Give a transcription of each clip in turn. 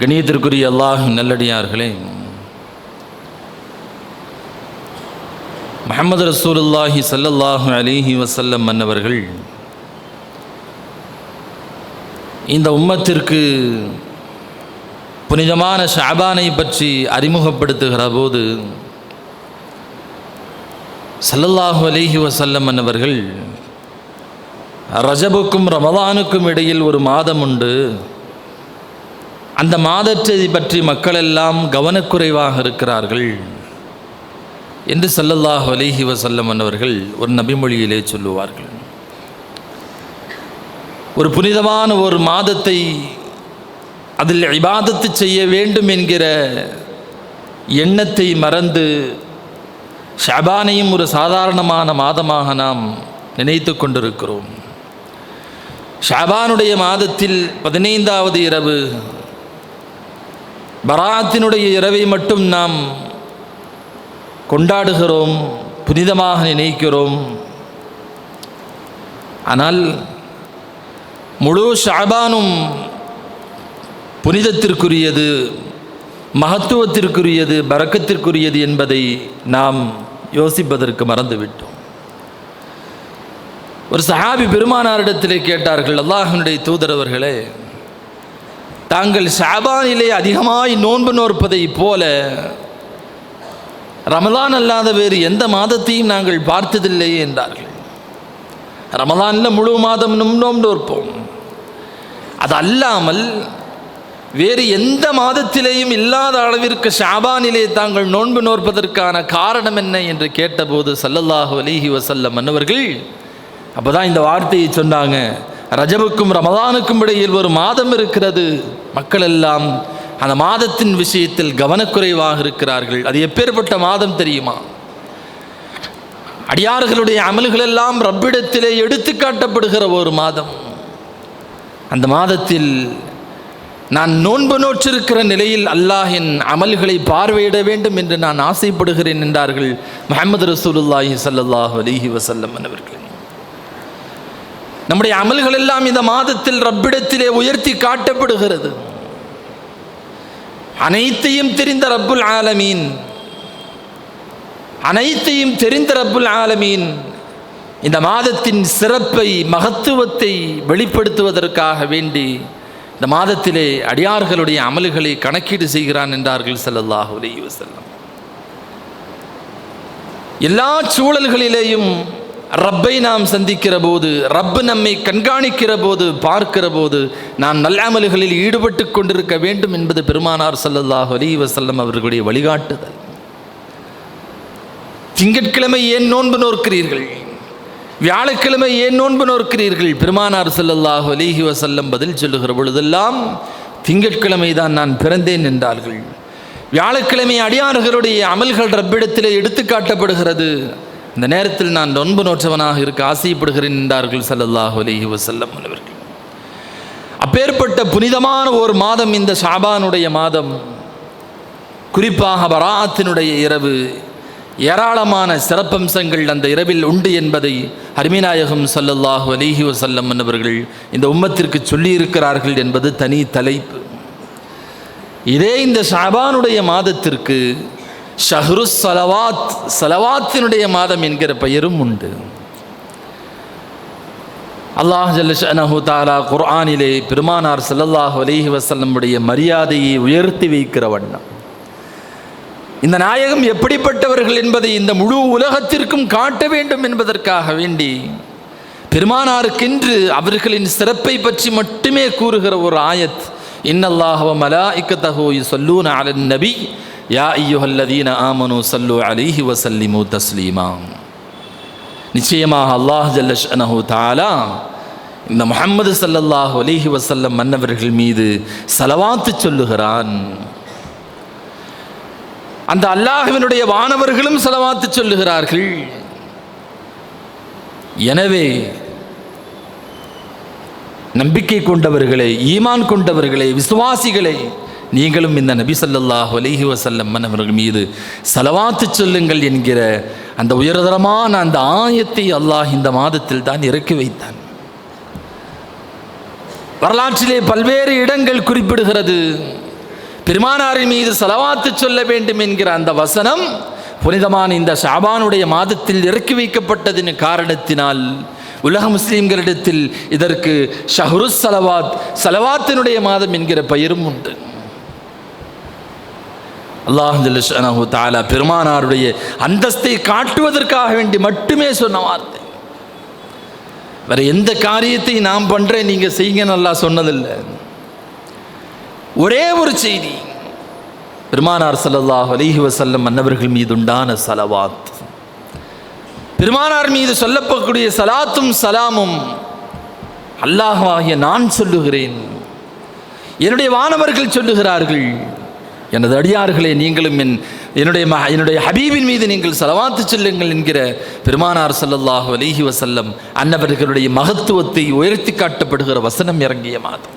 கணியத்திற்குரிய அல்லாஹ் நல்லடியார்களே. முஹம்மது ரசூலுல்லாஹி சல்லல்லாஹு அலிஹி வசல்லம் மன்னவர்கள் இந்த உம்மத்திற்கு புனிதமான ஷாபானை பற்றி அறிமுகப்படுத்துகிற போது சல்லல்லாஹு அலிஹி வசல்லம் மன்னவர்கள் ரஜபுக்கும் ரமதானுக்கும் இடையில் ஒரு மாதம் உண்டு. அந்த மாதத்தை பற்றி மக்கள் எல்லாம் கவனக்குறைவாக இருக்கிறார்கள். என்று சல்லல்லாஹ் அலிஹி வசல்லம் அவர்கள் ஒரு நபிமொழியிலே சொல்லுவார்கள். ஒரு புனிதமான ஒரு மாதத்தை அதில் இபாதத்து செய்ய வேண்டும் என்கிற எண்ணத்தை மறந்து ஷபானையும் ஒரு சாதாரணமான மாதமாக நாம் நினைத்து கொண்டிருக்கிறோம். ஷாபானுடைய மாதத்தில் பதினைந்தாவது இரவு பராத்தினுடைய இரவை மட்டும் நாம் கொண்டாடுகிறோம் புனிதமாக நினைக்கிறோம். ஆனால் முழு ஷாபானும் புனிதத்திற்குரியது மகத்துவத்திற்குரியது பறக்கத்திற்குரியது என்பதை நாம் யோசிப்பதற்கு மறந்துவிட்டோம். ஒரு சஹாபி பெருமானாரிடத்திலே கேட்டார்கள் அல்லாஹனுடைய தூதரவர்களே தாங்கள் ஷாபானிலே அதிகமாய் நோன்பு நோற்பதைப் போல ரமலான் அல்லாத வேறு எந்த மாதத்தையும் நாங்கள் பார்த்ததில்லையே என்றார்கள். ரமலானில் முழு மாதம் நோன்பு நோற்போம். அது அல்லாமல் வேறு எந்த மாதத்திலேயும் இல்லாத அளவிற்கு ஷாபானிலே தாங்கள் நோன்பு நோற்பதற்கான காரணம் என்ன என்று கேட்டபோது சல்லல்லாஹு அலிஹி வசல்லம் மன்னவர்கள் அப்போ தான் இந்த வார்த்தையை சொன்னாங்க. ரஜபுக்கும் ரமதானுக்கும் இடையில் ஒரு மாதம் இருக்கிறது. மக்கள் எல்லாம் அந்த மாதத்தின் விஷயத்தில் கவனக்குறைவாக இருக்கிறார்கள். அது எப்பேற்பட்ட மாதம் தெரியுமா? அடியார்களுடைய அமல்கள் எல்லாம் ரப்பிடத்திலே எடுத்து காட்டப்படுகிற ஒரு மாதம். அந்த மாதத்தில் நான் நோன்பு நோற்றிருக்கிற நிலையில் அல்லாஹ் என் அமல்களை பார்வையிட வேண்டும் என்று நான் ஆசைப்படுகிறேன் என்றார்கள் முகமது ரசூலுல்லாஹி சல்லாஹ் அலிஹி வசல்லம் அவர்கள். நம்முடைய அமல்கள் எல்லாம் இந்த மாதத்தில் ரப்பிடத்திலே உயர்த்தி காட்டப்படுகிறது. அனைத்தையும் தெரிந்த ரப்புல் ஆலமீன். அனைத்தையும் தெரிந்த ரப்புல் ஆலமீன் இந்த மாதத்தின் சிறப்பை மகத்துவத்தை வெளிப்படுத்துவதற்காக வேண்டி இந்த மாதத்திலே அடியார்களுடைய அமல்களை கணக்கீடு செய்கிறான் என்றார்கள் ஸல்லல்லாஹு அலைஹி எல்லா சூழல்களிலேயும் ரப்பை நாம் சந்திக்கிற போது ரப்பு நம்மை கண்காணிக்கிற போது பார்க்கிற போது நாம் நல்லாமல்களில் ஈடுபட்டு கொண்டிருக்க வேண்டும் என்பது பெருமானார் சல்லல்லாஹ் அலி வசல்லம் அவர்களுடைய வழிகாட்டுதல். திங்கட்கிழமை ஏன் நோன்பு நோக்கிறீர்கள் வியாழக்கிழமை ஏன் நோன்பு நோக்கிறீர்கள் பெருமானார் ஸல்லல்லாஹு அலிஹி வசல்லம் பதில் சொல்லுகிற பொழுதெல்லாம் திங்கட்கிழமை தான் நான் பிறந்தேன் என்றார்கள். வியாழக்கிழமை அடியார்களுடைய அமல்கள் ரப்பிடத்திலே எடுத்து காட்டப்படுகிறது. இந்த நேரத்தில் நான் நொன்பு நோற்றவனாக இருக்க ஆசைப்படுகிறேன் என்றார்கள் சல்லல்லாஹு அலஹி வசல்லம் அவர்கள். அப்பேற்பட்ட புனிதமான ஒரு மாதம் இந்த ஷாபானுடைய மாதம். குறிப்பாக பராத்தினுடைய இரவு. ஏராளமான சிறப்பம்சங்கள் அந்த இரவில் உண்டு என்பதை அருமிநாயகம் சொல்லல்லாஹு அலிஹி வசல்லம் என்பவர்கள் இந்த உம்மத்திற்கு சொல்லியிருக்கிறார்கள் என்பது தனி தலைப்பு. இதே இந்த ஷாபானுடைய மாதத்திற்கு ஷஹ்ரு சலவாத் சலவாத்தினுடைய மாதம் என்கிற பெயரும் உண்டு. அல்லாஹ் ஜல்லஷனஹு தாலா குர்ஆனிலே பெருமானார் ஸல்லல்லாஹு அலிஹி வசல்லமுடைய மரியாதையை உயர்த்தி வைக்கிற வண்ணம். இந்த நாயகம் எப்படிப்பட்டவர்கள் என்பதை இந்த முழு உலகத்திற்கும் காட்ட வேண்டும் என்பதற்காக வேண்டி பெருமானாருக்கென்று அவர்களின் சிறப்பை பற்றி மட்டுமே கூறுகிற ஒரு ஆயத் இன்னல்லாஹவ மலாஇக்கத்தஹு யுஸல்லூன அலன் நபி யா ஐயுஹல்லதீன ஆமனு சல்லு அலிஹி வசல்லிமு தஸ்லீமா நிச்சயமாக அல்லாஹ் ஜல்லஷனஹு தாலா இந்த முகம்மது சல்லல்லாஹ் அலிஹி வசல்லம் மன்னவர்கள் மீது செலவாத்து சொல்லுகிறான் அந்த அல்லாஹுவினுடைய வானவர்களும் செலவாத்து சொல்லுகிறார்கள் எனவே நம்பிக்கை கொண்டவர்களே ஈமான் கொண்டவர்களே விசுவாசிகளே நீங்களும் இந்த நபி சல்லாஹ் அலஹி வசல்லம் அவர்கள் மீது செலவாத்து சொல்லுங்கள் என்கிற அந்த உயர்தரமான அந்த ஆயத்தை அல்லாஹ் இந்த மாதத்தில் தான் இறக்கி வைத்தான். வரலாற்றிலே பல்வேறு இடங்கள் குறிப்பிடுகிறது. பெருமானாரின் மீது செலவாத்து சொல்ல வேண்டும் என்கிற அந்த வசனம் புனிதமான இந்த ஷாபானுடைய மாதத்தில் இறக்கி வைக்கப்பட்டதின் காரணத்தினால் உலக முஸ்லீம்களிடத்தில் இதற்கு ஷஹருஸ் சலவாத் சலவாத்தினுடைய மாதம் என்கிற பெயரும் உண்டு. அல்லாஹு தாலா பெருமானாருடைய அந்தஸ்தை காட்டுவதற்காக வேண்டி மட்டுமே சொன்ன வார்த்தை. வேற எந்த காரியத்தை நாம் பண்றேன் நீங்க செய்யுங்க நல்லா சொன்னதில்லை. ஒரே ஒரு செய்தி. பெருமானார் சல்லாஹ் அலிஹி வசல்லம் மன்னவர்கள் மீது உண்டான சலவாத். பெருமானார் மீது சொல்லப்படக்கூடிய சலாத்தும் சலாமும் அல்லாஹாகிய நான் சொல்லுகிறேன். என்னுடைய வானவர்கள் சொல்லுகிறார்கள் எனது அடியார்களே நீங்களும் என் என்னுடைய என்னுடைய ஹபீபின் மீது நீங்கள் செலவாத்து செல்லுங்கள் என்கிற பெருமானார் சல்லல்லாஹு அலிஹி வசல்லம் அன்னவர்களுடைய மகத்துவத்தை உயர்த்தி காட்டப்படுகிற வசனம் இறங்கிய மாதம்.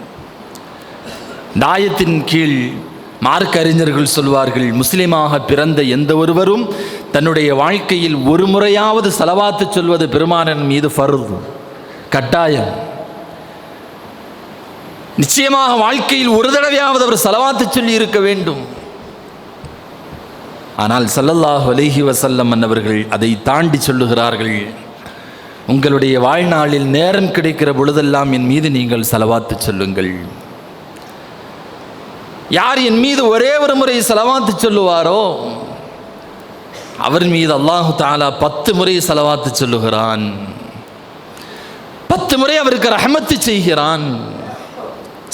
தாயத்தின் கீழ் மார்க்க அறிஞர்கள் சொல்வார்கள் முஸ்லிமாக பிறந்த எந்த ஒருவரும் தன்னுடைய வாழ்க்கையில் ஒரு முறையாவது செலவாத்து சொல்வது பெருமானன் மீது ஃபருது. கட்டாயம். நிச்சயமாக வாழ்க்கையில் ஒரு தடவையாவது அவர் செலவாத்து சொல்லி இருக்க வேண்டும். ஆனால் சல்லல்லாஹ் அலைஹி வசல்லம் அன்னவர்கள் அதை தாண்டி சொல்லுகிறார்கள். உங்களுடைய வாழ்நாளில் நேரம் கிடைக்கிற பொழுதெல்லாம் என் மீது நீங்கள் செலவாத்து சொல்லுங்கள். யார் என் மீது ஒரே ஒரு முறை செலவாத்து சொல்லுவாரோ அவர் மீது அல்லாஹு தாலா பத்து முறை செலவாத்து சொல்லுகிறான். பத்து முறை அவருக்கு ரஹமத்து செய்கிறான்.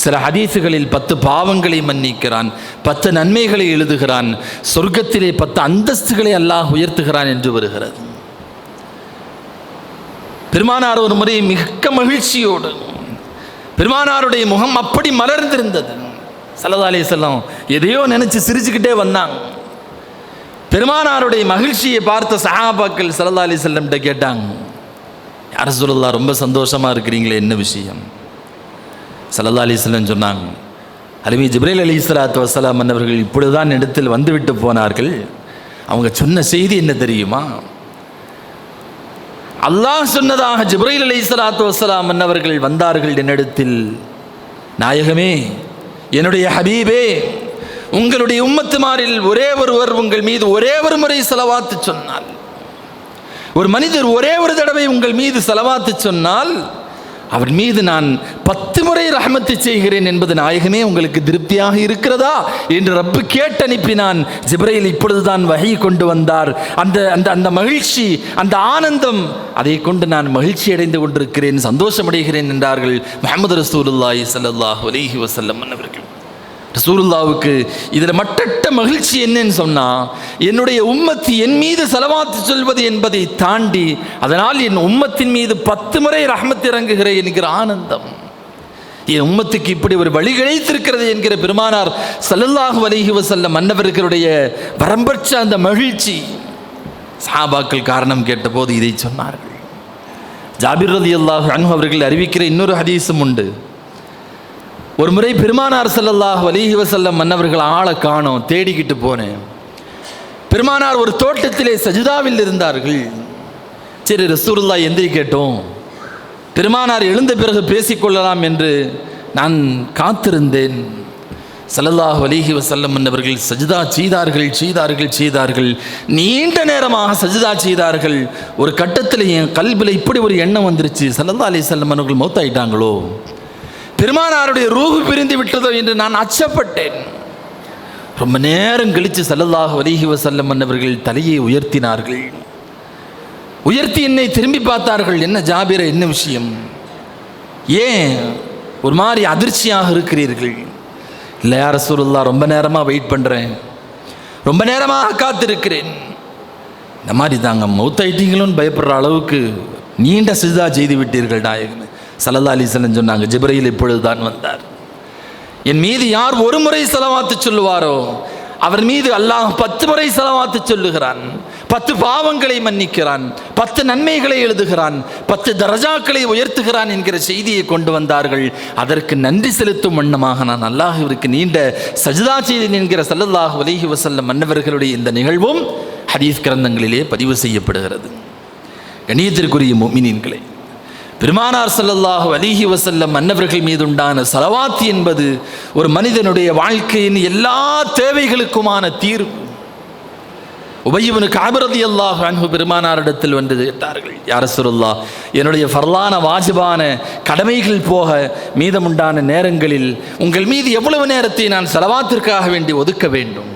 சில ஹதீசுகளில் பத்து பாவங்களை மன்னிக்கிறான் பத்து நன்மைகளை எழுதுகிறான் சொர்க்கத்திலே பத்து அந்தஸ்துகளை அல்லாஹ் உயர்த்துகிறான் என்று வருகிறது. பெருமானார் ஒரு முறை மிக்க மகிழ்ச்சியோடு பெருமானாருடைய முகம் அப்படி மலர்ந்திருந்தது. சலதாலே செல்லம் எதையோ நினைச்சு சிரிச்சுக்கிட்டே வந்தாங்க பெருமானாருடைய மகிழ்ச்சியை பார்த்த சஹாபாக்கள் சல்லா அலி செல்லம்கிட்ட கேட்டாங்க யார சொல்லலாம் ரொம்ப சந்தோஷமா இருக்கிறீங்களே என்ன விஷயம்? சல்லா அலி சொன்னாங்க. அருமை ஜிப்ரேல் அலி இஸ்லாத்து வசலாம் அன்னவர்கள் இப்பொழுதுதான் இடத்தில் வந்துவிட்டு போனார்கள். அவங்க சொன்ன செய்தி என்ன தெரியுமா? அல்லாஹ் சொன்னதாக ஜிப்ரேல் அலி இஸ்லாத்து வசலாம் மன்னவர்கள் வந்தார்கள் என்னிடத்தில் நாயகமே என்னுடைய ஹபீபே உங்களுடைய உம்மத்துமாரில் ஒரே ஒருவர் உங்கள் மீது ஒரே ஒரு முறை செலவாத்து சொன்னால் ஒரு மனிதர் ஒரே ஒரு தடவை உங்கள் மீது செலவாத்து சொன்னால் அவர் மீது நான் பத்து முறை ரஹமத்து செய்கிறேன் என்பது நாயகமே உங்களுக்கு திருப்தியாக இருக்கிறதா? என்று ரப்பு கேட்டு அனுப்பினான் ஜிப்ரையில் இப்பொழுதுதான் வகை கொண்டு வந்தார். அந்த அந்த அந்த மகிழ்ச்சி அந்த ஆனந்தம் அதை கொண்டு நான் மகிழ்ச்சி அடைந்து கொண்டிருக்கிறேன் சந்தோஷமடைகிறேன் என்றார்கள் முகமது ரசூலுல்லாஹி ஸல்லல்லாஹு அலைஹி வஸல்லம் ரசூருல்லாவுக்கு இதில் மட்டற்ற மகிழ்ச்சி என்னன்னு சொன்னால் என்னுடைய உம்மத்து என் மீது செலவாத்து சொல்வது என்பதை தாண்டி அதனால் என் உம்மத்தின் மீது பத்து முறை ரஹமத் இறங்குகிற என்கிற ஆனந்தம். என் உம்மத்துக்கு இப்படி ஒரு வழி கிடைத்திருக்கிறது என்கிற பெருமானார் சல்லல்லாஹு அலைஹி செல்ல மன்னவர்களுடைய வரம்பற்ற அந்த மகிழ்ச்சி. சாபாக்கள் காரணம் கேட்டபோது இதை சொன்னார்கள். ஜாபிர் ரதி அல்லாஹ் அன்ஹு அவர்கள் அறிவிக்கிற இன்னொரு ஹதீஸும் உண்டு. ஒரு முறை பெருமானார் செல்லல்லாஹ் வலிஹி வசல்லம் மன்னவர்கள் ஆளை காணோம் தேடிக்கிட்டு போனேன். பெருமானார் ஒரு தோட்டத்திலே சஜிதாவில் இருந்தார்கள். சரி ரசூருல்லா எந்திரி கேட்டோம் பெருமானார் எழுந்த பிறகு பேசிக்கொள்ளலாம் என்று நான் காத்திருந்தேன். சல்லல்லாஹ் வலிஹி வசல்லம் மன்னவர்கள் சஜிதா செய்தார்கள் செய்தார்கள் செய்தார்கள். நீண்ட நேரமாக சஜிதா செய்தார்கள். ஒரு கட்டத்தில் என் கல்வியில் இப்படி ஒரு எண்ணம் வந்துருச்சு. சல்லல்லா அலி வஸல்லம் மன்னர்கள் மௌத்தாயிட்டாங்களோ? பெருமானாருடைய ரூஹு பிரிந்து விட்டதோ என்று நான் அச்சப்பட்டேன். ரொம்ப நேரம் கழித்து சல்லல்லாஹு அலைஹி வசல்லம் மன்னவர்கள் தலையை உயர்த்தினார்கள். உயர்த்தி என்னை திரும்பி பார்த்தார்கள். என்ன ஜாபிர என்ன விஷயம்? ஏன் ஒரு மாதிரி அதிர்ச்சியாக இருக்கிறீர்கள்? இல்லை யார் சூழல்லா ரொம்ப நேரமாக வெயிட் பண்ணுறேன் ரொம்ப நேரமாக காத்திருக்கிறேன். இந்த மாதிரி தாங்க மௌத்தாயிட்டீங்களோன்னு பயப்படுற அளவுக்கு நீண்ட சிதா செய்து விட்டீர்கள் நாயகன் சல்லல்லா அலிசல்லன் சொன்னாங்க ஜிப்ரையில் இப்பொழுதுதான் வந்தார். என் மீது யார் ஒரு முறை செலவாத்து சொல்லுவாரோ அவர் மீது அல்லாஹ் பத்து முறை செலவாத்து சொல்லுகிறான். பத்து பாவங்களை மன்னிக்கிறான் பத்து நன்மைகளை எழுதுகிறான் பத்து தரஜாக்களை உயர்த்துகிறான் என்கிற செய்தியை கொண்டு வந்தார்கள். அதற்கு நன்றி செலுத்தும் வண்ணமாக நான் அல்லாஹிற்கு நீண்ட சஜிதா செய்தேன் என்கிற சல்லல்லாஹு அலைஹி வஸல்லம் மன்னவர்களுடைய இந்த நிகழ்வும் ஹதீஸ் கிரந்தங்களிலே பதிவு செய்யப்படுகிறது. கணியத்திற்குரிய மொமினின்களே பெருமானார் ஸல்லல்லாஹு அலிஹி வசல்லம் மன்னவர்கள் மீது உண்டான சலவாத் என்பது ஒரு மனிதனுடைய வாழ்க்கையின் எல்லா தேவைகளுக்குமான தீர்வு. உபயவனு காபிரதி அல்லாஹ் அன்பு பெருமானாரிடத்தில் வந்து கேட்டார்கள் யார சொல்லா என்னுடைய ஃபர்லான வாஜிபான கடமைகள் போக மீதமுண்டான நேரங்களில் உங்கள் மீது எவ்வளவு நேரத்தை நான் செலவாத்திற்காக வேண்டி ஒதுக்க வேண்டும்?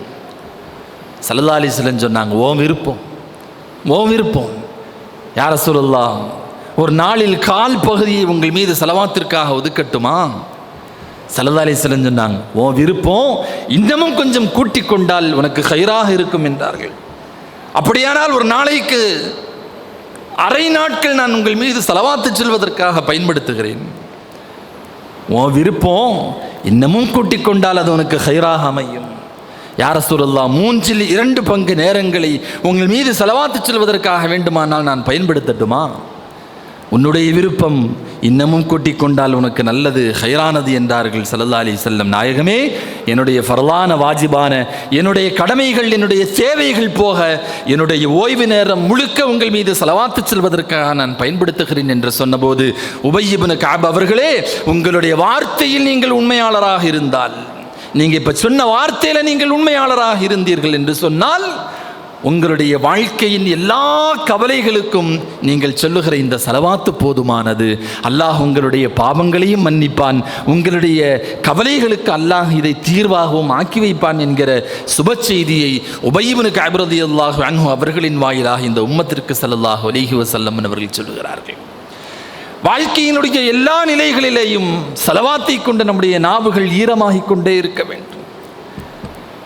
சல்லா அலிஸ்லன் சொன்னாங்க ஓம் விருப்பம் ஓம் விருப்பம் யார சொல்லா ஒரு நாளில் கால் பகுதியை உங்கள் மீது செலவாத்திற்காக ஒதுக்கட்டுமா? சல்லா அலிஸ்லன் சொன்னாங்க ஓ விருப்பம் இன்னமும் கொஞ்சம் கூட்டிக் கொண்டால் உனக்கு கயிறாக இருக்கும் என்றார்கள். அப்படியானால் ஒரு நாளைக்கு அரை நாட்கள் நான் உங்கள் மீது செலவாத்து செல்வதற்காக பயன்படுத்துகிறேன். உன் விருப்பம் இன்னமும் கூட்டிக் கொண்டால் அது உனக்கு ஹைராக அமையும். யார சூழல்லா மூன்றில் இரண்டு பங்கு நேரங்களை உங்கள் மீது செலவாத்து செல்வதற்காக வேண்டுமானால் நான் பயன்படுத்தட்டுமா? உன்னுடைய விருப்பம் இன்னமும் கூட்டிக் கொண்டால் உனக்கு நல்லது ஹைரானது என்றார்கள் சல்லா அலி செல்லம் நாயகமே என்னுடைய ஃபரலான வாஜிபான என்னுடைய கடமைகள் என்னுடைய சேவைகள் போக என்னுடைய ஓய்வு நேரம் முழுக்க உங்கள் மீது செலவாத்து செல்வதற்காக நான் பயன்படுத்துகிறேன் என்று சொன்னபோது உபய்யிபுன காப் அவர்களே உங்களுடைய வார்த்தையில் நீங்கள் உண்மையாளராக இருந்தால் நீங்கள் இப்போ சொன்ன வார்த்தையில் நீங்கள் உண்மையாளராக இருந்தீர்கள் என்று சொன்னால் உங்களுடைய வாழ்க்கையின் எல்லா கவலைகளுக்கும் நீங்கள் சொல்லுகிற இந்த செலவாத்து போதுமானது. அல்லாஹ் உங்களுடைய பாவங்களையும் மன்னிப்பான். உங்களுடைய கவலைகளுக்கு அல்லாஹ் இதை தீர்வாகவும் ஆக்கி வைப்பான் என்கிற சுப செய்தியை உபயவனு காபிரதி அல்லாஹ் அன்ஹு அவர்களின் வாயிலாக இந்த உம்மத்திற்கு செல்லல்லாஹ் ஒலிஹி வசல்லம் அவர்கள் சொல்லுகிறார்கள். வாழ்க்கையினுடைய எல்லா நிலைகளிலேயும் செலவாத்தை கொண்டு நம்முடைய நாவுகள் ஈரமாகிக் கொண்டே இருக்க வேண்டும்.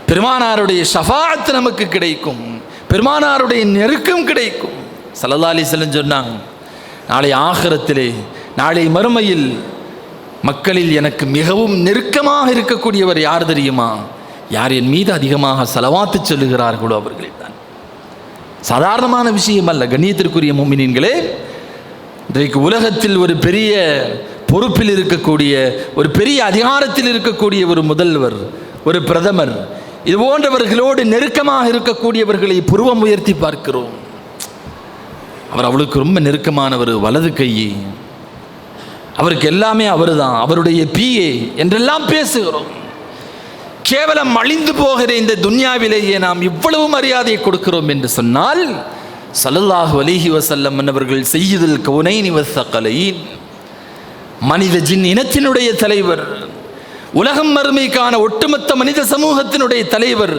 பெருமானாருடைய ஷஃபாத் நமக்கு கிடைக்கும். பெருமானாருடைய நெருக்கம் கிடைக்கும். சல்லல்லா அலிஸ்லம் சொன்னாங்க நாளை ஆகரத்திலே நாளை மறுமையில் மக்களில் எனக்கு மிகவும் நெருக்கமாக இருக்கக்கூடியவர் யார் தெரியுமா? யார் என் மீது அதிகமாக செலவாத்து சொல்லுகிறார்களோ அவர்களே தான். சாதாரணமான விஷயம் அல்ல கண்ணியத்திற்குரிய மும்மினீன்களே இன்றைக்கு உலகத்தில் ஒரு பெரிய பொறுப்பில் இருக்கக்கூடிய ஒரு பெரிய அதிகாரத்தில் இருக்கக்கூடிய ஒரு முதல்வர் ஒரு பிரதமர் இது போன்றவர்களோடு நெருக்கமாக இருக்கக்கூடியவர்களை புருவம் உயர்த்தி பார்க்கிறோம். அவர் அவளுக்கு ரொம்ப நெருக்கமானவர் வலது கையே. அவருக்கு எல்லாமே அவருதான் அவருடைய பிஏ என்றெல்லாம் பேசுகிறோம். கேவலம் அழிந்து போகிற இந்த துன்யாவிலேயே நாம் இவ்வளவு மரியாதை கொடுக்கிறோம் என்று சொன்னால் சல்லல்லாஹு அலிஹி வசல்லம் அவர்கள் செய்யுதல் கவுனை வசக்கலையின் மனித ஜின் இனத்தினுடைய தலைவர் உலகம் மறுமைக்கான ஒட்டுமொத்த மனித சமூகத்தினுடைய தலைவர்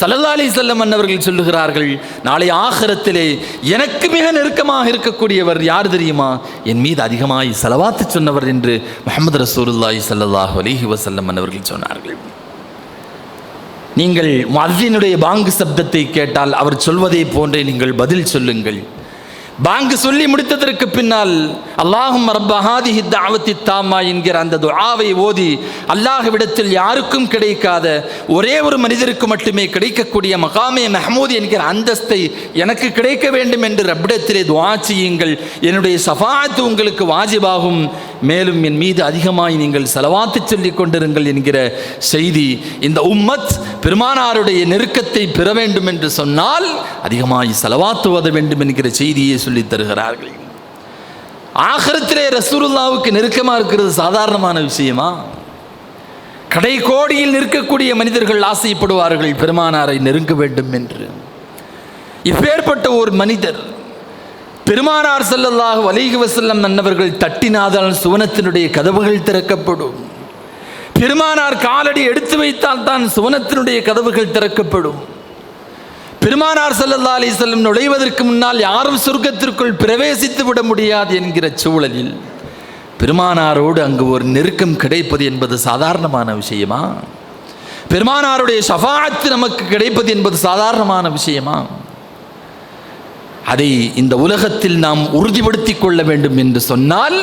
சல்லல்லாலி செல்லம் அவர்கள் சொல்லுகிறார்கள் நாளை ஆகரத்திலே எனக்கு மிக நெருக்கமாக இருக்கக்கூடியவர் யார் தெரியுமா? என் மீது அதிகமாய் செலவாத்து சொன்னவர் என்று முகமது ரசூருல்லாய் சல்லாஹ் அலிஹி வசல்லம் அவர்கள் சொன்னார்கள். நீங்கள் மதியனுடைய பாங்கு சப்தத்தை கேட்டால் அவர் சொல்வதை போன்றே நீங்கள் பதில் சொல்லுங்கள். பாங்கு சொல்லி முடித்ததற்கு பின்னால் அல்லாஹும் ரப்பஹாதிஹி தாவத்தி தாமா என்கிற அந்த துஆவை ஓதி அல்லாஹ்விடத்தில் யாருக்கும் கிடைக்காத ஒரே ஒரு மனிதருக்கு மட்டுமே கிடைக்கக்கூடிய மகாமே மஹமூத் என்கிற அந்தஸ்தை எனக்கு கிடைக்க வேண்டும் என்று ரப்பிடத்திலே துவா செய்யுங்கள். என்னுடைய சஃபாத்து உங்களுக்கு வாஜிபாகும். மேலும் என் மீது அதிகமாய் நீங்கள் செலவாத்து சொல்லிக் கொண்டிருங்கள் என்கிற செய்தி இந்த உம்மத் பெருமானாருடைய நெருக்கத்தை பெற வேண்டும் என்று சொன்னால் அதிகமாய் செலவாத்துவத வேண்டும் என்கிற செய்தியை சொல்லித் தருகிறார்கள். ஆகரத்திலே ரசூலுல்லாவுக்கு நெருக்கமாக இருக்கிறது சாதாரணமான விஷயமா? கடை கோடியில் நிற்கக்கூடிய மனிதர்கள் ஆசைப்படுவார்கள் பெருமானாரை நெருங்க வேண்டும் என்று. இப்பேற்பட்ட ஒரு மனிதர் பெருமானார் செல்லல்லாக வலிக வசல்லம் மன்னவர்கள் தட்டினாதால் சுவனத்தினுடைய கதவுகள் திறக்கப்படும். பெருமானார் காலடி எடுத்து வைத்தால் தான் சுவனத்தினுடைய கதவுகள் திறக்கப்படும். பெருமானார் செல்லல்லா அலி செல்லம் நுழைவதற்கு முன்னால் யாரும் சொர்க்கத்திற்குள் பிரவேசித்து விட முடியாது என்கிற சூழலில் பெருமானாரோடு அங்கு ஒரு நெருக்கம் கிடைப்பது என்பது சாதாரணமான விஷயமா? பெருமானாருடைய ஷஃபாத்து நமக்கு கிடைப்பது என்பது சாதாரணமான விஷயமா? அதை இந்த உலகத்தில் நாம் உறுதிப்படுத்திக் கொள்ள வேண்டும் என்று சொன்னால்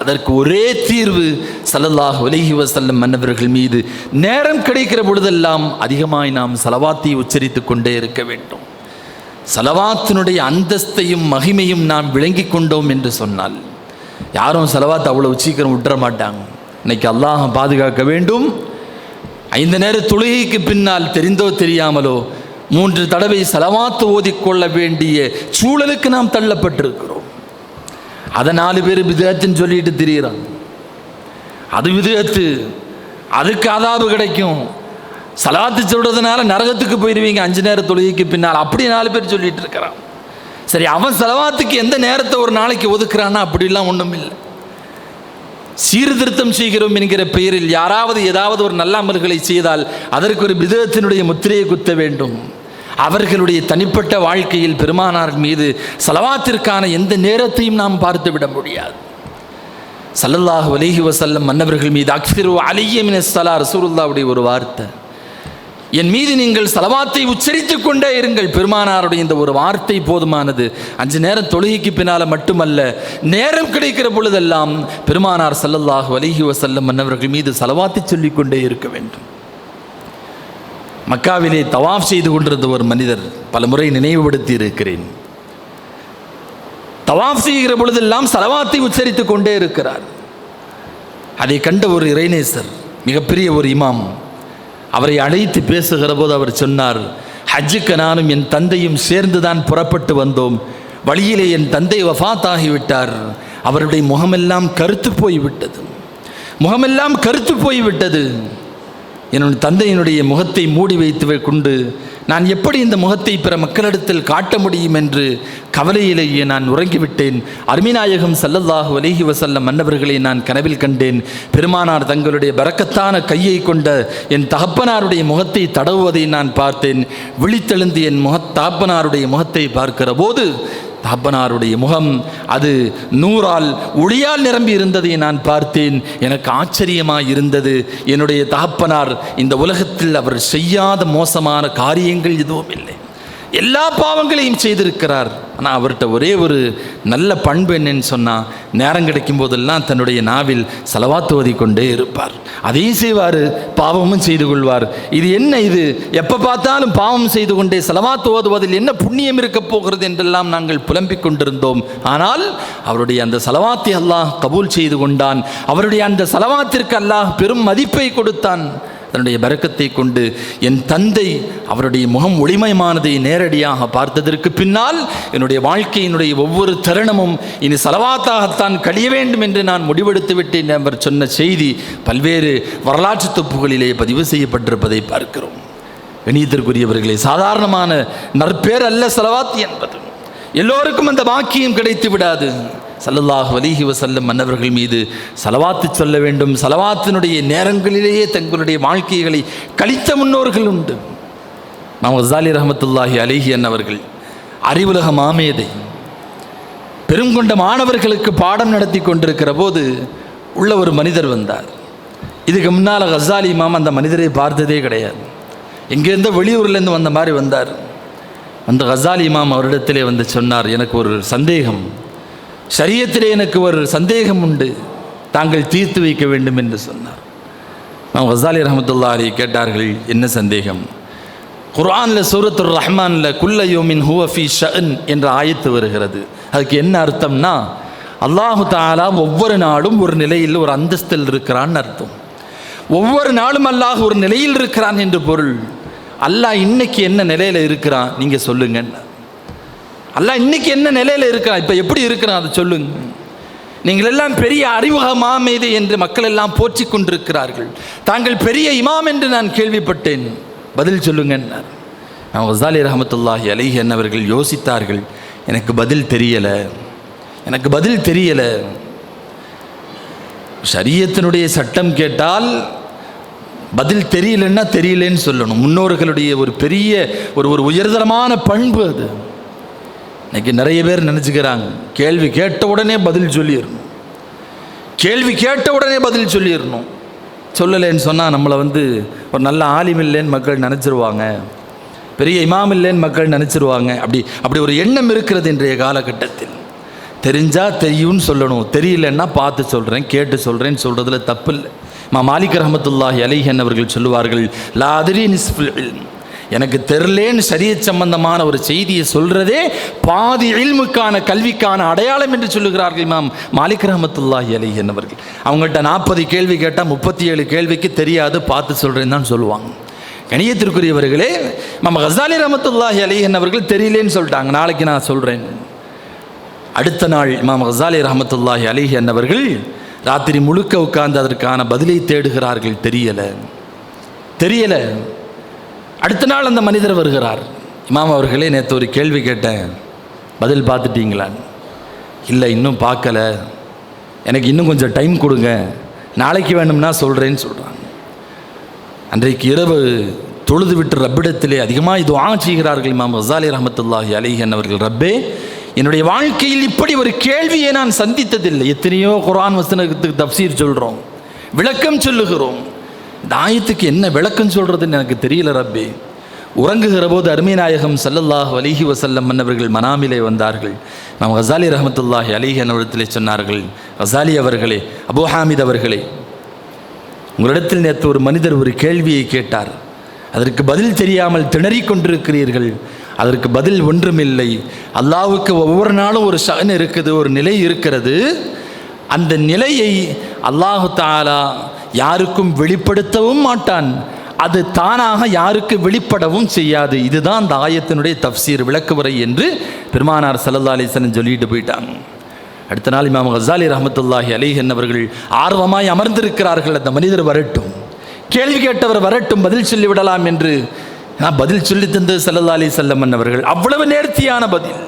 அதற்கு ஒரே தீர்வு சல்லல்லாஹ் உலகி வசல்லம் மன்னவர்கள் மீது நேரம் கிடைக்கிற பொழுதெல்லாம் அதிகமாய் நாம் சலவாத்தை உச்சரித்து கொண்டே இருக்க வேண்டும். சலவாத்தினுடைய அந்தஸ்தையும் மகிமையும் நாம் விளங்கி கொண்டோம் என்று சொன்னால் யாரும் செலவாத்தை அவ்வளோ சீக்கிரம் விட்டுற மாட்டாங்க. இன்னைக்கு அல்லாஹ் பாதுகாக்க வேண்டும். ஐந்து நேர தொழுகைக்கு பின்னால் தெரிந்தோ தெரியாமலோ மூன்று தடவை செலவாத்து ஓதிக்கொள்ள வேண்டிய சூழலுக்கு நாம் தள்ளப்பட்டிருக்கிறோம். அதை நாலு பேர் விதத்துன்னு சொல்லிட்டு திரியிறான் அது விதத்து அதுக்கு அதாபு கிடைக்கும். சலாத்து சொல்றதுனால நரகத்துக்கு போயிடுவீங்க அஞ்சு நேர தொழுகைக்கு பின்னால். அப்படி நாலு பேர் சொல்லிட்டு இருக்கிறான். சரி அவன் செலவாத்துக்கு எந்த நேரத்தை ஒரு நாளைக்கு ஒதுக்குறான்னா? அப்படிலாம் ஒன்றும் இல்லை சீர்திருத்தம் செய்கிறோம் என்கிற பெயரில் யாராவது ஏதாவது ஒரு நல்ல அமல்களை செய்தால் அதற்கு ஒரு விதத்தினுடைய முத்திரையை குத்த வேண்டும். அவர்களுடைய தனிப்பட்ட வாழ்க்கையில் பெருமானார் மீது செலவாத்திற்கான எந்த நேரத்தையும் நாம் பார்த்து விட முடியாது. சல்லல்லாஹு வலிஹி வசல்லம் மன்னவர்கள் மீது அக்ஸிரு அலியமின சலா ரசூருல்லாவுடைய ஒரு வார்த்தை. என் மீது நீங்கள் சலவாத்தை உச்சரித்துக் கொண்டே இருங்கள். பெருமானாருடைய இந்த ஒரு வார்த்தை போதுமானது. அஞ்சு நேரம் தொழுகைக்கு பின்னால மட்டுமல்ல நேரம் கிடைக்கிற பொழுதெல்லாம் பெருமானார் சல்லல்லாஹு வலிகுவ வஸல்லம் மன்னவர்கள் மீது சலவாத்தை சொல்லிக்கொண்டே இருக்க வேண்டும். மக்காவிலே தவாஃப் செய்து கொண்டிருந்த ஒரு மனிதர் பல முறை நினைவுபடுத்தி இருக்கிறேன். தவாஃப் செய்கிற பொழுதெல்லாம் சலவாத்தை உச்சரித்துக் கொண்டே இருக்கிறார். அதை கண்ட ஒரு இறைநேசர் மிகப்பெரிய ஒரு இமாம் அவரை அழைத்து பேசுகிற போது அவர் சொன்னார் ஹஜ்ஜுக்கு நானும் என் தந்தையும் சேர்ந்துதான் புறப்பட்டு வந்தோம். வழியிலே என் தந்தை வஃபாத்தாகிவிட்டார் அவருடைய முகமெல்லாம் கருத்து போய்விட்டது. முகமெல்லாம் கருத்து போய்விட்டது. என்னுடைய தந்தையினுடைய முகத்தை மூடி வைத்து கொண்டு நான் எப்படி இந்த முகத்தை பிற மக்களிடத்தில் காட்ட முடியும் என்று கவலையிலேயே நான் உறங்கிவிட்டேன். அருமிநாயகம் சல்லல்லாஹு அலைஹி வசல்லம் மன்னவர்களை நான் கனவில் கண்டேன். பெருமானார் தங்களுடைய பறக்கத்தான கையை கொண்ட என் தகப்பனாருடைய முகத்தை தடவுவதை நான் பார்த்தேன். விழித்தெழுந்து என் முக தகப்பனாருடைய முகத்தை பார்க்கிற போது தகப்பனாருடைய முகம் அது நூறால் ஒளியால் நிரம்பி இருந்ததை நான் பார்த்தேன். எனக்கு ஆச்சரியமாக இருந்தது. என்னுடைய தகப்பனார் இந்த உலகத்தில் அவர் செய்யாத மோசமான காரியங்கள் எதுவும் இல்லை எல்லா பாவங்களையும் செய்திருக்கிறார். ஆனால் அவர்கிட்ட ஒரே ஒரு நல்ல பண்பு என்னன்னு சொன்னால் நேரம் கிடைக்கும் போதெல்லாம் தன்னுடைய நாவில் செலவாத்துவதி கொண்டே இருப்பார். அதையும் செய்வார் பாவமும் செய்து கொள்வார். இது என்ன இது? எப்போ பார்த்தாலும் பாவம் செய்து கொண்டே செலவாத்து ஓதுவதில் என்ன புண்ணியம் இருக்கப் போகிறது என்றெல்லாம் நாங்கள் புலம்பிக் கொண்டிருந்தோம். ஆனால் அவருடைய அந்த செலவாத்தை அல்லாஹ் கபூல் செய்து கொண்டான். அவருடைய அந்த செலவாத்திற்கு அல்லாஹ் பெரும் மதிப்பை கொடுத்தான். தன்னுடைய பறக்கத்தை கொண்டு என் தந்தை அவருடைய முகம் ஒளிமயமானதை நேரடியாக பார்த்ததற்கு பின்னால் என்னுடைய வாழ்க்கையினுடைய ஒவ்வொரு தருணமும் இனி செலவாத்தாகத்தான் கழிய வேண்டும் என்று நான் முடிவெடுத்து விட்டேன் அவர் சொன்ன செய்தி பல்வேறு வரலாற்று தொப்புகளிலே பதிவு செய்யப்பட்டிருப்பதை பார்க்கிறோம். கணியத்திற்குரியவர்களே சாதாரணமான நற்பேர் அல்ல செலவாத் என்பது. எல்லோருக்கும் அந்த பாக்கியம் கிடைத்து விடாது. சல்லல்லாஹ் வலிஹி வசல்லம் மன்னவர்கள் மீது செலவாத்து சொல்ல வேண்டும். சலவாத்தினுடைய நேரங்களிலேயே தங்களுடைய வாழ்க்கைகளை கழித்த முன்னோர்கள் உண்டு. நாம் ஹசாலி ரஹமத்துல்லாஹி அலிஹி அன்னவர்கள் அறிவுலக மாமேதை பெருங்கொண்ட மாணவர்களுக்கு பாடம் நடத்தி கொண்டிருக்கிற போது உள்ள ஒரு மனிதர் வந்தார். இதுக்கு முன்னால் ஹசாலி இமாம் அந்த மனிதரை பார்த்ததே கிடையாது. எங்கேருந்தோ வெளியூர்லேருந்து வந்த மாதிரி வந்தார். அந்த ஹசாலி இமாம் அவரிடத்திலே வந்து சொன்னார் எனக்கு ஒரு சந்தேகம். சரியத்திலே எனக்கு ஒரு சந்தேகம் உண்டு. தாங்கள் தீர்த்து வைக்க வேண்டும் என்று சொன்னார். நாம் ஹசாலி ரஹமத்துல்லா அலி கேட்டார்கள் என்ன சந்தேகம்? குர்ஆனில் சூரத்துர் ரஹ்மானில் குல்ல யோமின் ஹுவஃபி ஷன் என்ற ஆயத்து வருகிறது. அதுக்கு என்ன அர்த்தம்னா அல்லாஹு தாலா ஒவ்வொரு நாளும் ஒரு நிலையில் ஒரு அந்தஸ்தில் இருக்கிறான்னு அர்த்தம். ஒவ்வொரு நாளும் அல்லாஹ் ஒரு நிலையில் இருக்கிறான் என்று பொருள். அல்லாஹ் இன்னைக்கு என்ன நிலையில் இருக்கிறான்? நீங்கள் சொல்லுங்கன்னு அல்லாஹ் இன்னைக்கு என்ன நிலையில் இருக்கிறான்? இப்போ எப்படி இருக்கிறான்? அதை சொல்லுங்க. நீங்கள் எல்லாம் பெரிய அறிமுக மாமேதை என்று மக்கள் எல்லாம் போற்றி கொண்டிருக்கிறார்கள். தாங்கள் பெரிய இமாம் என்று நான் கேள்விப்பட்டேன். பதில் சொல்லுங்கன்னார் நான் வசாலி ரஹமத்துல்லாஹி அலிஹி என்னவர்கள் யோசித்தார்கள் எனக்கு பதில் தெரியலை. எனக்கு பதில் தெரியலை. சரியத்தினுடைய சட்டம் கேட்டால் பதில் தெரியலன்னா தெரியலன்னு சொல்லணும். முன்னோர்களுடைய ஒரு பெரிய ஒரு ஒரு உயர்தரமான பண்பு அது. இன்னைக்கு நிறைய பேர் நினச்சிக்கிறாங்க. கேள்வி கேட்ட உடனே பதில் சொல்லிடணும் கேள்வி கேட்ட உடனே பதில் சொல்லிடணும் சொல்லலைன்னு சொன்னால் நம்மளை வந்து ஒரு நல்ல ஆலிம் இல்லைன்னு மக்கள் நினச்சிருவாங்க. பெரிய இமாம் இல்லைன்னு மக்கள் நினச்சிருவாங்க. அப்படி அப்படி ஒரு எண்ணம் இருக்கிறது இன்றைய காலகட்டத்தில். தெரிஞ்சால் தெரியும்னு சொல்லணும். தெரியலன்னா பார்த்து சொல்கிறேன் கேட்டு சொல்கிறேன்னு சொல்கிறதுல தப்பு இல்லை மா மாலிக் ரஹமத்துல்லாஹி அலிஹன் அவர்கள் சொல்லுவார்கள் லாதிரி எனக்கு தெரிலேன்னு சரிய சம்பந்தமான ஒரு செய்தியை சொல்கிறதே பாதி இல்முக்கான கல்விக்கான அடையாளம் என்று சொல்லுகிறார்கள் மாம் மாலிக் ரஹமத்துல்லாஹி அலி அவர்கள் அவங்கள்ட்ட நாற்பது கேள்வி கேட்டால் முப்பத்தி ஏழு கேள்விக்கு தெரியாது பார்த்து சொல்கிறேன்னு தான் சொல்லுவாங்க. கணியத்திற்குரியவர்களே நம்ம ஹசாலி ரஹமத்துல்லாஹி அலி என்னவர்கள் தெரியலேன்னு சொல்லிட்டாங்க. நாளைக்கு நான் சொல்கிறேன் அடுத்த நாள் இமாம் ஹசாலி ரஹமத்துல்லாஹி அலி என்னவர்கள் ராத்திரி முழுக்க உட்கார்ந்து அதற்கான பதிலை தேடுகிறார்கள். தெரியலை. தெரியலை. அடுத்த நாள் அந்த மனிதர் வருகிறார். இமாம் அவர்களே நேற்று ஒரு கேள்வி கேட்டேன். பதில் பார்த்துட்டீங்களா? இல்லை இன்னும் பார்க்கல. எனக்கு இன்னும் கொஞ்சம் டைம் கொடுங்க. நாளைக்கு வேணும்னா சொல்கிறேன்னு சொல்கிறாங்க அன்றைக்கு இரவு தொழுது விட்டு ரப்பிடத்திலே அதிகமாக இது வாங்க செய்கிறார்கள் இமாம் ஹசாலி ரஹமத்துல்லாஹி அலிஹன் அவர்கள் ரப்பே என்னுடைய வாழ்க்கையில் இப்படி ஒரு கேள்வியை நான் சந்தித்ததில்லை. எத்தனையோ குரான் வசனத்துக்கு தப்சீர் சொல்கிறோம் விளக்கம் சொல்லுகிறோம். தாயத்துக்கு என்ன விளக்கம் சொல்கிறதுன்னு எனக்கு தெரியல ரப்பே. உறங்குகிற போது அருமை நாயகம் சல்லல்லாஹ் அலிஹி வசல்லம் மன்னவர்கள் மனாமிலே வந்தார்கள். நாம் ஹசாலி ரஹமத்துல்லாஹி அலிஹி என்னிடத்திலே சொன்னார்கள் ஹசாலி அவர்களே அபு ஹாமித் அவர்களே. உங்களிடத்தில் நேற்று ஒரு மனிதர் ஒரு கேள்வியை கேட்டார். அதற்கு பதில் தெரியாமல் திணறிக் கொண்டிருக்கிறீர்கள். அதற்கு பதில் ஒன்றுமில்லை. அல்லாவுக்கு ஒவ்வொரு நாளும் ஒரு ஷன் இருக்குது ஒரு நிலை இருக்கிறது. அந்த நிலையை அல்லாஹு தாலா யாருக்கும் வெளிப்படுத்தவும் மாட்டான். அது தானாக யாருக்கு வெளிப்படவும் செய்யாது. இதுதான் அந்த ஆயத்தினுடைய தப்சீர் விளக்குவரை என்று பெருமானார் சல்லா அலிசன் சொல்லிட்டு போயிட்டாங்க. அடுத்த நாள் இமாம் ஹசாலி ரஹமத்துல்லாஹி அலிஹ் என்னவர்கள் ஆர்வமாய் அமர்ந்திருக்கிறார்கள். அந்த மனிதர் வரட்டும். கேள்வி கேட்டவர் வரட்டும் பதில் சொல்லி விடலாம் என்று நான் பதில் சொல்லி தந்தது சல்லா அலி செல்லம் அவர்கள் அவ்வளவு நேர்த்தியான பதில்.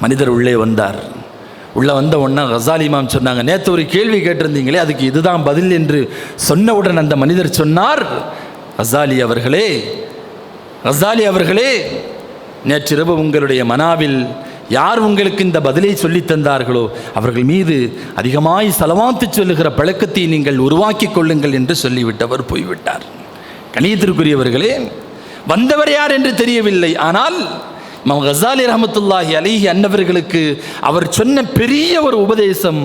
மனிதர் உள்ளே வந்தார். உள்ளே வந்த உடனே ஹசாலி இமாம் சொன்னாங்க நேற்று ஒரு கேள்வி கேட்டிருந்தீங்களே அதுக்கு இதுதான் பதில் என்று சொன்னவுடன் அந்த மனிதர் சொன்னார் ஹசாலி அவர்களே ஹசாலி அவர்களே நேற்றிரவு உங்களுடைய மனாவில் யார் உங்களுக்கு இந்த பதிலை சொல்லித் தந்தார்களோ அவர்கள் மீது அதிகமாய் செலவாத்து சொல்லுகிற பழக்கத்தை நீங்கள் உருவாக்கி கொள்ளுங்கள் என்று சொல்லிவிட்டவர் போய்விட்டார். கணியத்திற்குரியவர்களே வந்தவர் யார் என்று தெரியவில்லை ஆனால் இமாம் கசாலி ரஹமத்துல்லாஹி அலிஹி அன்னவர்களுக்கு அவர் சொன்ன பெரிய ஒரு உபதேசம்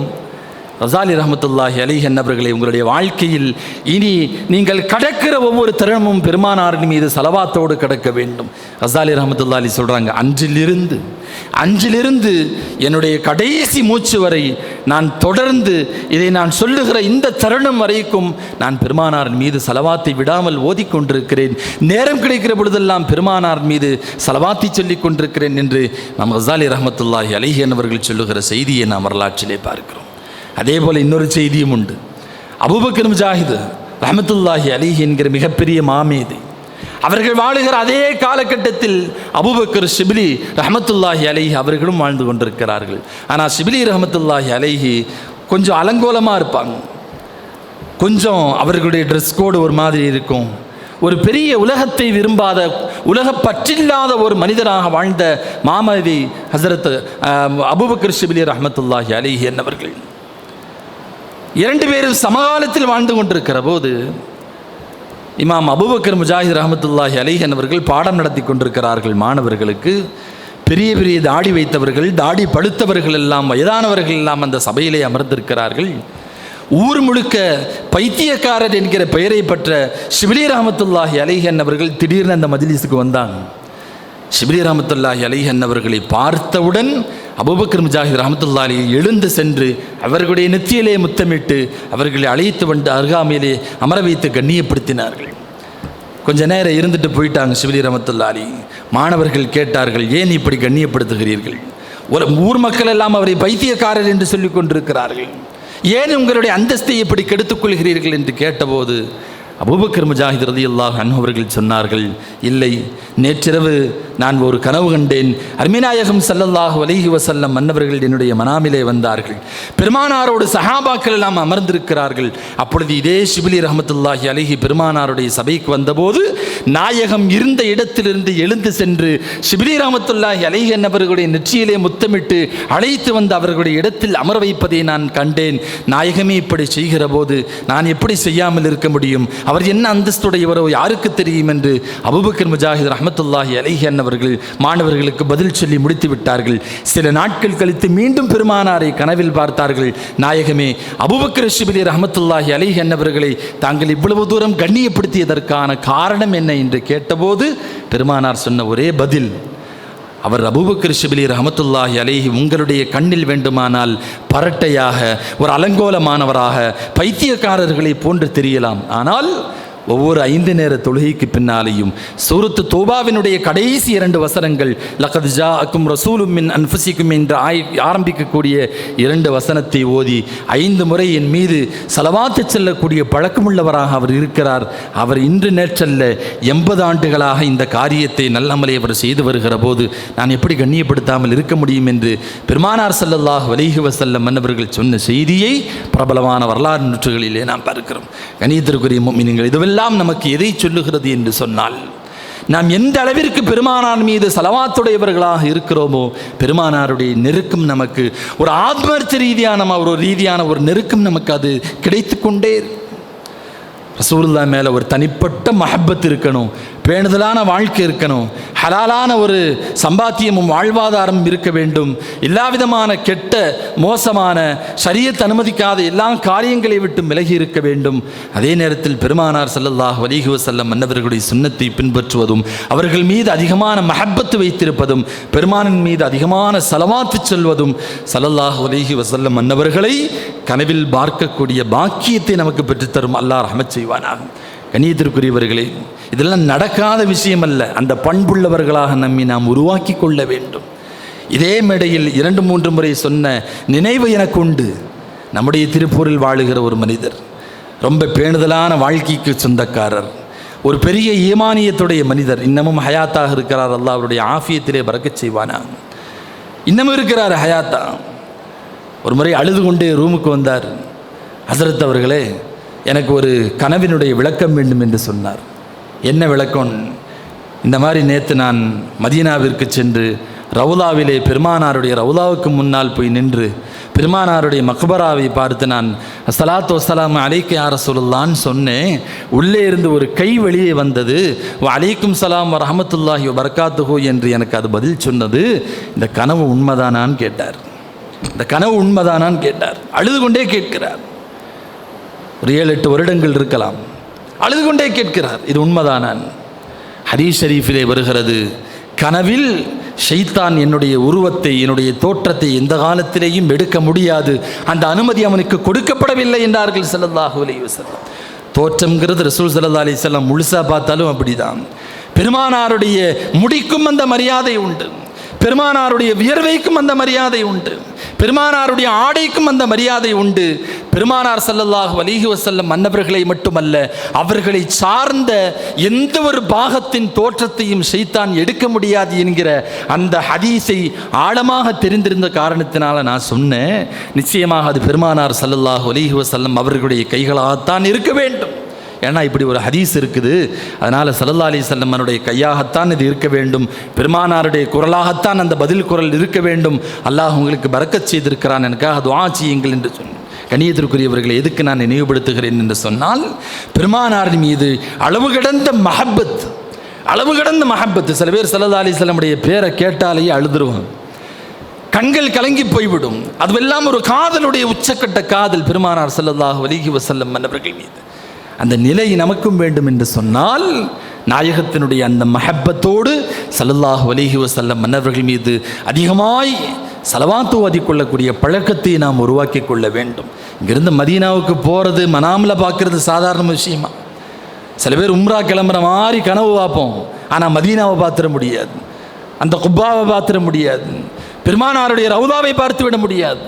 ரசாலி ரஹமத்துல்லாஹி அலிஹி அன்னவர்களை உங்களுடைய வாழ்க்கையில் இனி நீங்கள் கடக்கிற ஒவ்வொரு தருணமும் பெருமானாரின் மீது செலவாத்தோடு கடக்க வேண்டும். ரசாலி ரஹமத்துல்லா அலி சொல்கிறாங்க அன்றிலிருந்து அன்றிலிருந்து என்னுடைய கடைசி மூச்சு வரை நான் தொடர்ந்து இதை நான் சொல்லுகிற இந்த தருணம் வரைக்கும் நான் பெருமானாரின் மீது செலவாத்தை விடாமல் ஓதிக்கொண்டிருக்கிறேன். நேரம் கிடைக்கிற பொழுதெல்லாம் பெருமானார் மீது செலவாத்தி சொல்லிக் கொண்டிருக்கிறேன் என்று நம் ரசாலி ரஹமத்துல்லாஹி அலிஹி என்பவர்கள் சொல்லுகிற செய்தியை நாம் வரலாற்றிலே பார்க்கிறோம். அதே போல் இன்னொரு செய்தியும் உண்டு. அபுபக்கர் முஜாஹிது ரஹமத்துல்லாஹி அலிஹி என்கிற மிகப்பெரிய மாமேதி அவர்கள் வாழுகிற அதே காலகட்டத்தில் அபுபக்கர் ஷிபிலி ரஹமத்துல்லாஹி அலைஹி அவர்களும் வாழ்ந்து கொண்டிருக்கிறார்கள். ஆனால் ஷிபிலி ரஹமத்துல்லாஹி அலைஹி கொஞ்சம் அலங்கோலமாக இருப்பாங்க. கொஞ்சம் அவர்களுடைய ட்ரெஸ் கோடு ஒரு மாதிரி இருக்கும். ஒரு பெரிய உலகத்தை விரும்பாத உலக பற்றில்லாத ஒரு மனிதராக வாழ்ந்த மாமதி ஹசரத் அபுபக்கர் ஷிபிலி ரஹமத்துல்லாஹி அலிஹி என்னவர்கள் இரண்டு பேரும் சமகாலத்தில் வாழ்ந்து கொண்டிருக்கிற போது இமாம் அபுபக்கர் முஜாஹித் ரஹமத்துல்லாஹி அலிஹன் அவர்கள் பாடம் நடத்தி கொண்டிருக்கிறார்கள் மாணவர்களுக்கு. பெரிய பெரிய தாடி வைத்தவர்கள் தாடி பழுத்தவர்கள் எல்லாம் வயதானவர்கள் எல்லாம் அந்த சபையிலே அமர்ந்திருக்கிறார்கள். ஊர் முழுக்க பைத்தியக்காரர் என்கிற பெயரை பெற்ற ஷிபிலி ரஹமத்துல்லாஹி அலிஹன் அவர்கள் திடீர்னு அந்த மஜிலிஸுக்கு வந்தாங்க ஷிபிலி ரஹமத்துல்லாஹி அலிஹன் அவர்களை பார்த்தவுடன் அபுபக்கர் முஜாஹித் ரஹமத்துல்லா அலி எழுந்து சென்று அவர்களுடைய நெத்தியிலே முத்தமிட்டு அவர்களை அழைத்து வந்து அருகாமையிலே அமர வைத்து கண்ணியப்படுத்தினார்கள். கொஞ்ச நேரம் இருந்துட்டு போயிட்டாங்க சிவலி ரமத்துல்லா அலி மாணவர்கள் கேட்டார்கள் ஏன் இப்படி கண்ணியப்படுத்துகிறீர்கள்? ஒரு ஊர் மக்கள் எல்லாம் அவரை பைத்தியக்காரர் என்று சொல்லிக் கொண்டிருக்கிறார்கள். ஏன் உங்களுடைய அந்தஸ்தை இப்படி கெடுத்துக் கொள்கிறீர்கள்? என்று கேட்டபோது அபூபக்கர் முஜாஹித் ரதி அல்லாஹ் அவர்கள் சொன்னார்கள் இல்லை நேற்றிரவு நான் ஒரு கனவு கண்டேன். அர்மிநாயகம் சல்லல்லாஹு வலிஹி வசல்லம் மன்னவர்கள் என்னுடைய மனாமிலே வந்தார்கள். பெருமானாரோடு சஹாபாக்கள் எல்லாம் அமர்ந்திருக்கிறார்கள். அப்பொழுது இதே ஷிபிலி ரஹமத்துல்லாஹி அலிஹி பெருமானாருடைய சபைக்கு வந்தபோது நாயகம் இருந்த இடத்திலிருந்து எழுந்து சென்று ஷிபிலி ரஹமத்துல்லாஹி அலைஹி என்னவர்களுடைய நெற்றியிலே முத்தமிட்டு அழைத்து வந்து அவர்களுடைய இடத்தில் அமர வைப்பதை நான் கண்டேன். நாயகமே இப்படி செய்கிற போது நான் எப்படி செய்யாமல் இருக்க முடியும்? அவர் என்ன அந்தஸ்துடையவரோ யாருக்கு தெரியும் என்று அபுபக்கர் முஜாஹித் ரஹமத்துல்லாஹி அலைஹி அன்னவர்கள் மாணவர்களுக்கு பதில் சொல்லி முடித்து விட்டார்கள். சில நாட்கள் கழித்து மீண்டும் பெருமானாரை கனவில் பார்த்தார்கள். நாயகமே அபுபக்கர் ஷிபிலி ரஹமத்துல்லாஹி அலைஹி அன்னவர்களை தாங்கள் இவ்வளவு தூரம் கண்ணியப்படுத்தியதற்கான காரணம் என்ன என்று கேட்டபோது பெருமானார் சொன்ன ஒரே பதில் அவர் அபூபக்கர் ஷிபிலி ரஹமத்துல்லாஹி அலேஹி உங்களுடைய கண்ணில் வேண்டுமானால் பரட்டையாக ஒரு அலங்கோலமானவராக பைத்தியக்காரர்களை போன்று தெரியலாம். ஆனால் ஒவ்வொரு ஐந்து நேர தொழுகைக்கு பின்னாலேயும் சூரத்து தோபாவினுடைய கடைசி இரண்டு வசனங்கள் லக்கத் ஜா அக்கும் ரசூலும் மின் அன்புசிக்கும் என்று ஆய் ஆரம்பிக்கக்கூடிய இரண்டு வசனத்தை ஓதி ஐந்து முறை என் மீது செலவாத்து செல்லக்கூடிய பழக்கமுள்ளவராக அவர் இருக்கிறார். அவர் இன்று நேற்றல்ல எண்பது ஆண்டுகளாக இந்த காரியத்தை நல்லமலை அவர் செய்து வருகிற போது நான் எப்படி கண்ணியப்படுத்தாமல் இருக்க முடியும் என்று பெருமானார் செல்லல்லாஹ் அலைஹி வஸல்லம் மன்னவர்கள் சொன்ன செய்தியை பிரபலமான வரலாறு நூற்றுகளிலே நாம் பார்க்கிறோம். கணியத்திற்குரிய நீங்கள் இதுவெல்லாம் நமக்கு எதை சொல்லுகிறது என்று சொன்னால் நாம் எந்த அளவிற்கு பெருமானார் மீது செலவாத்துடையவர்களாக இருக்கிறோமோ பெருமானாருடைய நெருக்கம் நமக்கு ஒரு ஆத்மர்த்த ரீதியான ஒரு ரீதியான ஒரு நெருக்கம் நமக்கு அது கிடைத்து கொண்டே ரசூல்லா மேலே ஒரு தனிப்பட்ட மஹப்பத் இருக்கணும். பேணுதலான வாழ்க்கை இருக்கணும். ஹலாலான ஒரு சம்பாத்தியமும் வாழ்வாதாரமும் இருக்க வேண்டும். எல்லா விதமான கெட்ட மோசமான சரியத் அனுமதிக்காத எல்லா காரியங்களை விட்டு விலகி இருக்க வேண்டும். அதே நேரத்தில் பெருமானார் செல்லல்லாஹ் வலிகுவ செல்லம் மன்னவர்களுடைய சுன்னத்தை பின்பற்றுவதும் அவர்கள் மீது அதிகமான மஹப்பத்து வைத்திருப்பதும் பெருமானின் மீது அதிகமான செலவாத்து சொல்வதும் சல்லல்லாஹ் வலிகுவ வஸல்லம் மன்னவர்களை கனவில் பார்க்கக்கூடிய பாக்கியத்தை நமக்கு பெற்றுத்தரும். அல்லாஹ் ரஹமத் செய்வானாகும் கணியத்திற்குரியவர்களே இதெல்லாம் நடக்காத விஷயம் அல்ல அந்த பண்புள்ளவர்களாக நம்மை நாம் உருவாக்கி கொள்ள வேண்டும். இதே மேடையில் இரண்டு மூன்று முறை சொன்ன நினைவு எனக்கு உண்டு. நம்முடைய திருப்பூரில் வாழுகிற ஒரு மனிதர் ரொம்ப பேணுதலான வாழ்க்கைக்கு சொந்தக்காரர் ஒரு பெரிய ஈமானியத்துடைய மனிதர் இன்னமும் ஹயாத்தாக இருக்கிறார். அல்ல அவருடைய ஆஃபியத்திலே பறக்கச் செய்வானா? இன்னமும் இருக்கிறார் ஹயாத்தா. ஒரு முறை அழுது கொண்டே ரூமுக்கு வந்தார். ஹசரத் அவர்களே எனக்கு ஒரு கனவினுடைய விளக்கம் வேண்டும் என்று சொன்னார். என்ன விளக்கம்? இந்த மாதிரி நேற்று நான் மதீனாவிற்கு சென்று ரவுலாவிலே பெருமானாருடைய ரவுலாவுக்கு முன்னால் போய் நின்று பெருமானாருடைய மக்பராவை பார்த்து நான் சலாத்து வசலாம் அலைக்கு யார சொல்லலான்னு சொன்னேன். உள்ளே இருந்து ஒரு கை வெளியே வந்தது. அலைக்கும் சலாம் ரஹமத்துல்லாஹி வரகாத்துஹோ என்று எனக்கு அது பதில் சொன்னது. இந்த கனவு உண்மைதானான்னு கேட்டார். இந்த கனவு உண்மைதானான்னு கேட்டார். அழுது கொண்டே கேட்கிறார். ஒரு ஏழு எட்டு வருடங்கள் இருக்கலாம். அழுது கொண்டே கேட்கிறார் இது உண்மைதானான் ஹரீஸ் ஷரீஃபிலே வருகிறது கனவில் ஷைத்தான் என்னுடைய உருவத்தை என்னுடைய தோற்றத்தை எந்த காலத்திலேயும் எடுக்க முடியாது. அந்த அனுமதி அவனுக்கு கொடுக்கப்படவில்லை என்றார்கள் செல்லதாக அலைஹி தோற்றம்ங்கிறது ரசூல் ஸல்லல்லாஹு அலி செல்லம் முழுசா பார்த்தாலும் அப்படிதான். பெருமானாருடைய முடிக்கும் அந்த மரியாதை உண்டு. பெருமானாருடைய வியர்வைக்கும் அந்த மரியாதை உண்டு. பெருமானாருடைய ஆடைக்கும் அந்த மரியாதை உண்டு. பெருமானார் ஸல்லல்லாஹு அலைஹி செல்லும் மன்னவர்களை மட்டுமல்ல அவர்களை சார்ந்த எந்த ஒரு பாகத்தின் தோற்றத்தையும் செய்தான் எடுக்க முடியாது என்கிற அந்த ஹதீஸை ஆழமாக தெரிந்திருந்த காரணத்தினால நான் சொன்னேன். நிச்சயமாக அது பெருமானார் ஸல்லல்லாஹு அலைஹி செல்லும் அவர்களுடைய கைகளாகத்தான் இருக்க வேண்டும். ஏன்னா இப்படி ஒரு ஹதீஸ் இருக்குது. அதனால் சல்லா அலி செல்லம்மனுடைய கையாகத்தான் இது இருக்க வேண்டும். பெருமானாருடைய குரலாகத்தான் அந்த பதில் குரல் இருக்க வேண்டும். அல்லாஹ் உங்களுக்கு பறக்கச் செய்திருக்கிறான். எனக்காக துவா செய்யுங்கள் என்று சொன்னேன் கணியத்திற்குரியவர்களை எதுக்கு நான் நினைவுபடுத்துகிறேன் என்று சொன்னால் பெருமானாரின் மீது அளவு கடந்த மஹப்பத் அளவு கடந்த மஹப்பத்து சில பேர் சல்லல்லா அலி பேரை கேட்டாலேயே அழுதுருவாங்க. கண்கள் கலங்கி போய்விடும். அதுவெல்லாம் ஒரு காதலுடைய உச்சக்கட்ட காதல் பெருமானார் செல்லதாக வலிகி வசல்லம் மன்னவர்கள் மீது. அந்த நிலை நமக்கும் வேண்டும் என்று சொன்னால் நாயகத்தினுடைய அந்த மஹப்பத்தோடு சல்லல்லாஹ் வலிஹி வசல்லம் மன்னர்கள் மீது அதிகமாய் செலவாத்து ஓதிக்கொள்ளக்கூடிய பழக்கத்தை நாம் உருவாக்கி கொள்ள வேண்டும். இங்கிருந்து மதீனாவுக்கு போகிறது மனாமில் பார்க்கறது சாதாரண விஷயமா? சில பேர் உம்ரா கிளம்புற மாதிரி கனவு பார்ப்போம். ஆனால் மதீனாவை பார்த்துட முடியாது. அந்த குப்பாவை பார்த்துட முடியாது. பெருமானாருடைய ரவுதாவை பார்த்து விட முடியாது.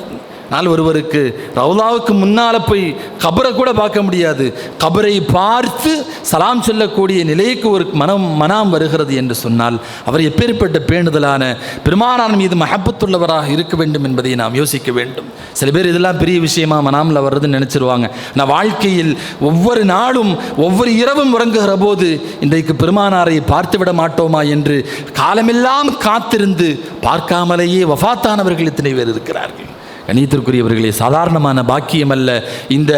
ஆனால் ஒருவருக்கு ரவுதாவுக்கு முன்னால் போய் கபரை கூட பார்க்க முடியாது. கபரை பார்த்து சலாம் சொல்லக்கூடிய நிலைக்கு ஒரு மனம் மனம் வருகிறது என்று சொன்னால் அவர் எப்பேற்பட்ட பேணுதலான பெருமானார் மீது மஹப்பத்துள்ளவராக இருக்க வேண்டும் என்பதை நாம் யோசிக்க வேண்டும். சில பேர் இதெல்லாம் பெரிய விஷயமா மனாமில் வர்றதுன்னு நினச்சிருவாங்க. நான் வாழ்க்கையில் ஒவ்வொரு நாளும் ஒவ்வொரு இரவும் உறங்குகிற போது இன்றைக்கு பெருமானாரை பார்த்து விட மாட்டோமா என்று காலமெல்லாம் காத்திருந்து பார்க்காமலேயே வஃத்தானவர்கள் இத்தனை பேர் இருக்கிறார்கள். கணியத்திற்குரியவர்களே சாதாரணமான பாக்கியம் அல்ல இந்த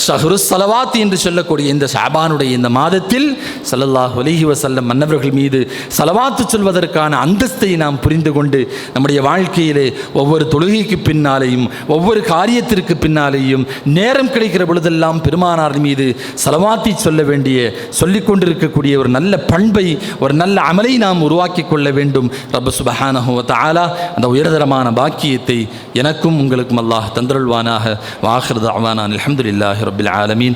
ஷஹரு சலவாத் என்று சொல்லக்கூடிய இந்த ஷாபானுடைய இந்த மாதத்தில் சல்லல்லாஹ் அலைஹி வசல்லம் மன்னவர்கள் மீது சலவாத்து சொல்வதற்கான அந்தஸ்தை நாம் புரிந்து கொண்டு நம்முடைய வாழ்க்கையிலே ஒவ்வொரு தொழுகைக்கு பின்னாலேயும் ஒவ்வொரு காரியத்திற்கு பின்னாலேயும் நேரம் கிடைக்கிற பொழுதெல்லாம் பெருமானார் மீது சலவாத்தி சொல்ல வேண்டிய சொல்லிக் கொண்டிருக்கக்கூடிய ஒரு நல்ல பண்பை ஒரு நல்ல அமலை நாம் உருவாக்கி கொள்ள வேண்டும். ரப்ப சுபஹானஹு தாலா அந்த உயர்தரமான பாக்கியத்தை எனக்கும் உங்களுக்கும் அல்லாஹ் தந்தருள்வானாக வாஹிர் தாவானான் அல்ஹம்துலில்லாஹி ரப்பில் ஆலமீன்